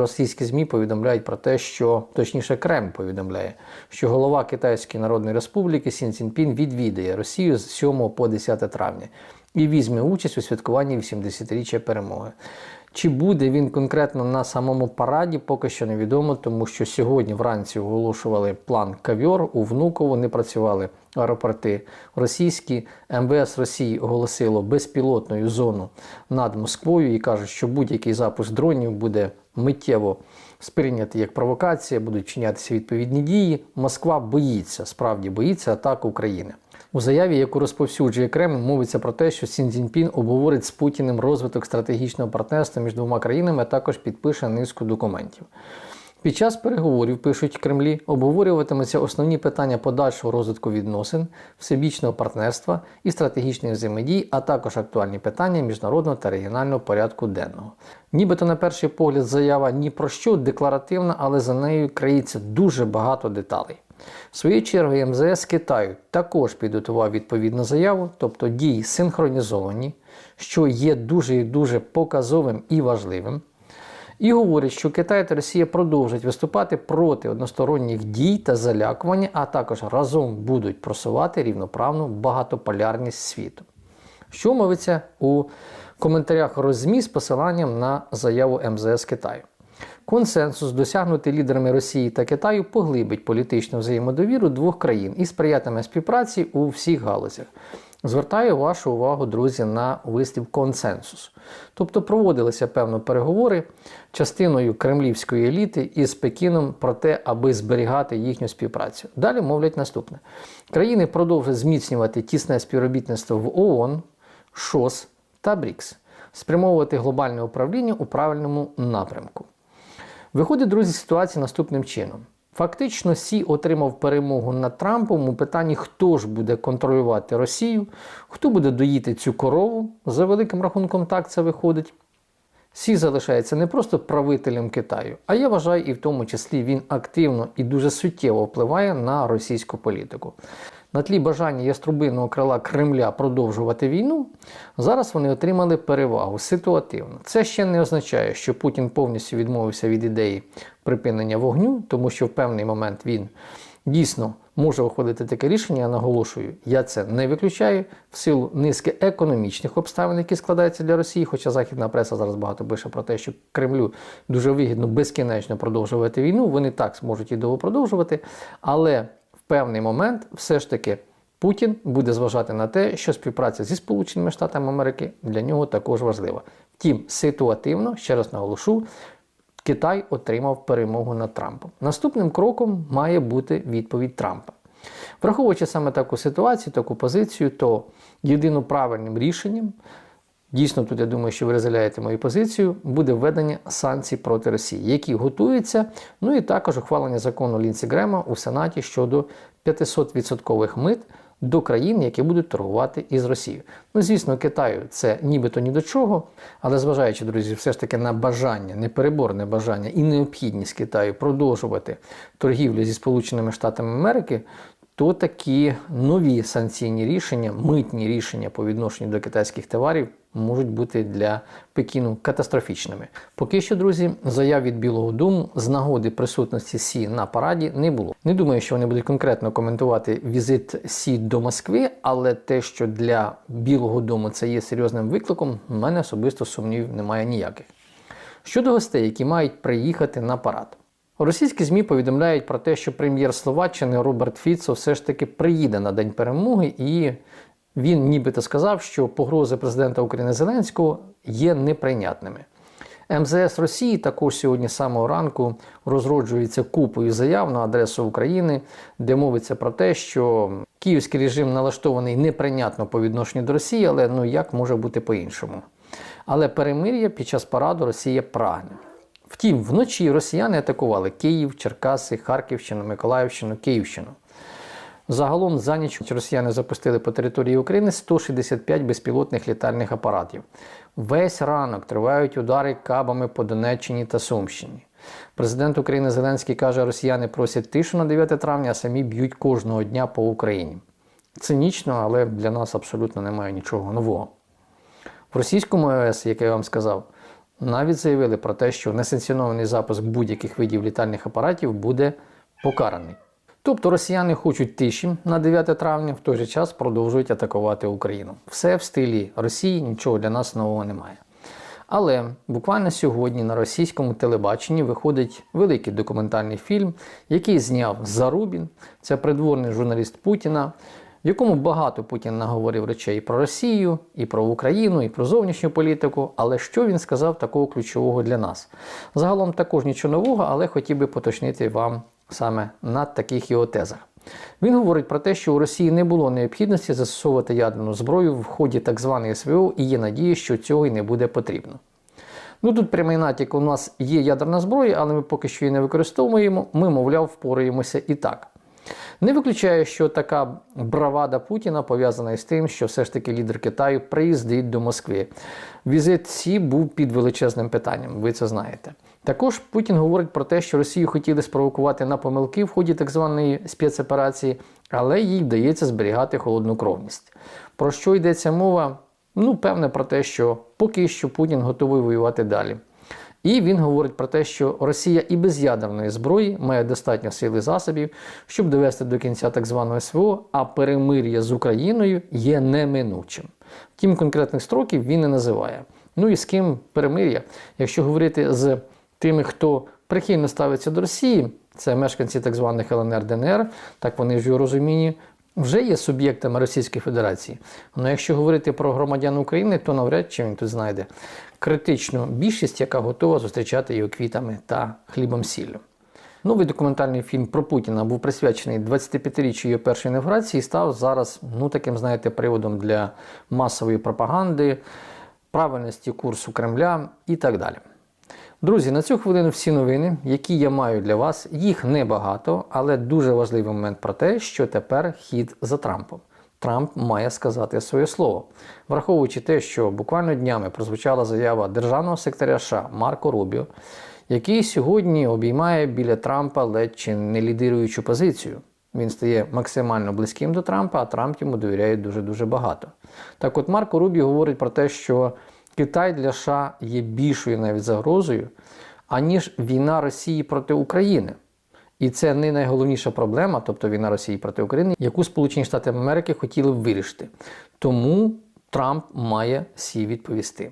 Російські ЗМІ повідомляють про те, що точніше Кремль повідомляє, що голова Китайської Народної Республіки Сін Цінпін відвідає Росію з 7 по 10 травня і візьме участь у святкуванні 80-річчя перемоги. Чи буде він конкретно на самому параді, поки що невідомо, тому що сьогодні вранці оголошували план кавьор у Внуково, не працювали аеропорти російські. МВС Росії оголосило безпілотною зону над Москвою і кажуть, що будь-який запуск дронів буде миттєво сприйнятий як провокація, будуть вчинятися відповідні дії. Москва боїться, справді боїться атак України. У заяві, яку розповсюджує Кремль, мовиться про те, що Сін Цзіньпін обговорить з Путіним розвиток стратегічного партнерства між двома країнами, а також підпише низку документів. Під час переговорів, пишуть Кремлі, обговорюватимуться основні питання подальшого розвитку відносин, всебічного партнерства і стратегічної взаємодії, а також актуальні питання міжнародного та регіонального порядку денного. Нібито на перший погляд заява ні про що декларативна, але за нею криється дуже багато деталей. В свою чергу МЗС Китаю також підготував відповідну заяву, тобто дії синхронізовані, що є дуже і дуже показовим і важливим. І говорить, що Китай та Росія продовжать виступати проти односторонніх дій та залякування, а також разом будуть просувати рівноправну багатополярність світу. Що мовиться у коментарях розмі з посиланням на заяву МЗС Китаю. Консенсус, досягнутий лідерами Росії та Китаю, поглибить політичну взаємодовіру двох країн і сприятиме співпраці у всіх галузях. Звертаю вашу увагу, друзі, на вислів консенсус. Тобто проводилися певно переговори частиною кремлівської еліти із Пекіном про те, аби зберігати їхню співпрацю. Далі мовлять наступне: країни продовжують зміцнювати тісне співробітництво в ООН, ШОС та БРІКС, спрямовувати глобальне управління у правильному напрямку. Виходить, друзі, ситуація наступним чином. Фактично, Сі отримав перемогу над Трампом у питанні, хто ж буде контролювати Росію, хто буде доїти цю корову. За великим рахунком, так це виходить. Сі залишається не просто правителем Китаю, а я вважаю, і в тому числі він активно і дуже суттєво впливає на російську політику. На тлі бажання яструбинного крила Кремля продовжувати війну, зараз вони отримали перевагу ситуативно. Це ще не означає, що Путін повністю відмовився від ідеї припинення вогню, тому що в певний момент він дійсно може ухвалити таке рішення. Я наголошую, я це не виключаю в силу низки економічних обставин, які складаються для Росії. Хоча західна преса зараз багато пише про те, що Кремлю дуже вигідно безкінечно продовжувати війну. Вони так зможуть і довго продовжувати, але певний момент все ж таки Путін буде зважати на те, що співпраця зі Сполученими Штатами Америки для нього також важлива. Втім, ситуативно, ще раз наголошу, Китай отримав перемогу над Трампом. Наступним кроком має бути відповідь Трампа. Враховуючи саме таку ситуацію, таку позицію, то єдино правильним рішенням Дійсно, тут я думаю, що ви розділяєте мою позицію, буде введення санкцій проти Росії, які готуються. Ну і також ухвалення закону Лінсі Грема у Сенаті щодо 500% мит до країн, які будуть торгувати із Росією. Ну, звісно, Китаю це нібито ні до чого, але зважаючи, друзі, все ж таки на бажання, непереборне бажання і необхідність Китаю продовжувати торгівлю зі Сполученими Штатами Америки, то такі нові санкційні рішення, митні рішення по відношенню до китайських товарів можуть бути для Пекіну катастрофічними. Поки що, друзі, заяв від Білого Дому з нагоди присутності Сі на параді не було. Не думаю, що вони будуть конкретно коментувати візит Сі до Москви, але те, що для Білого Дому це є серйозним викликом, в мене особисто сумнівів немає ніяких. Щодо гостей, які мають приїхати на парад. Російські ЗМІ повідомляють про те, що прем'єр Словаччини Роберт Фіцо все ж таки приїде на День перемоги, і він нібито сказав, що погрози президента України Зеленського є неприйнятними. МЗС Росії також сьогодні з самого ранку розроджується купою заяв на адресу України, де мовиться про те, що київський режим налаштований неприйнятно по відношенню до Росії, але ну як може бути по-іншому. Але перемир'я під час параду Росія прагне. Втім, вночі росіяни атакували Київ, Черкаси, Харківщину, Миколаївщину, Київщину. Загалом за ніч росіяни запустили по території України 165 безпілотних літальних апаратів. Весь ранок тривають удари кабами по Донеччині та Сумщині. Президент України Зеленський каже, росіяни просять тишу на 9 травня, а самі б'ють кожного дня по Україні. Цинічно, але для нас абсолютно немає нічого нового. В російському ОС, як я вам сказав, навіть заявили про те, що несанкціонований запуск будь-яких видів літальних апаратів буде покараний. Тобто росіяни хочуть тиші на 9 травня, в той же час продовжують атакувати Україну. Все в стилі Росії, нічого для нас нового немає. Але буквально сьогодні на російському телебаченні виходить великий документальний фільм, який зняв Зарубін, це придворний журналіст Путіна, в якому багато Путін наговорив речей про Росію, і про Україну, і про зовнішню політику. Але що він сказав такого ключового для нас? Загалом також нічого нового, але хотів би поточнити вам саме на таких його тезах. Він говорить про те, що у Росії не було необхідності застосовувати ядерну зброю в ході так званої СВО, і є надія, що цього й не буде потрібно. Ну тут прямий натяк, у нас є ядерна зброя, але ми поки що її не використовуємо. Ми, мовляв, впораємося і так. Не виключаю, що така бравада Путіна пов'язана із тим, що все ж таки лідер Китаю приїздить до Москви. Візит Сі був під величезним питанням, ви це знаєте. Також Путін говорить про те, що Росію хотіли спровокувати на помилки в ході так званої спецоперації, але їй вдається зберігати холоднокровність. Про що йдеться мова? Ну, певне про те, що поки що Путін готовий воювати далі. І він говорить про те, що Росія і без ядерної зброї має достатньо сили засобів, щоб довести до кінця так званого СВО, а перемир'я з Україною є неминучим. Втім, конкретних строків він не називає. Ну і з ким перемир'я? Якщо говорити з тими, хто прихильно ставиться до Росії, це мешканці так званих ЛНР ДНР, так вони ж його розумінні, вже є суб'єктами Російської Федерації. Але якщо говорити про громадян України, то навряд чи він тут знайде критичну більшість, яка готова зустрічати його квітами та хлібом сіллю. Новий документальний фільм про Путіна був присвячений 25-річчю його першої інавгурації і став зараз ну, таким, знаєте, приводом для масової пропаганди, правильності курсу Кремля і так далі. Друзі, на цю хвилину всі новини, які я маю для вас, їх небагато, але дуже важливий момент про те, що тепер хід за Трампом. Трамп має сказати своє слово, враховуючи те, що буквально днями прозвучала заява державного секретаря США Марко Рубіо, який сьогодні обіймає біля Трампа ледь чи не лідируючу позицію. Він стає максимально близьким до Трампа, а Трамп йому довіряє дуже-дуже багато. Так от Марко Рубіо говорить про те, що Китай для США є більшою навіть загрозою, аніж війна Росії проти України. І це не найголовніша проблема, тобто війна Росії проти України, яку Сполучені Штати Америки хотіли б вирішити. Тому Трамп має сі відповісти.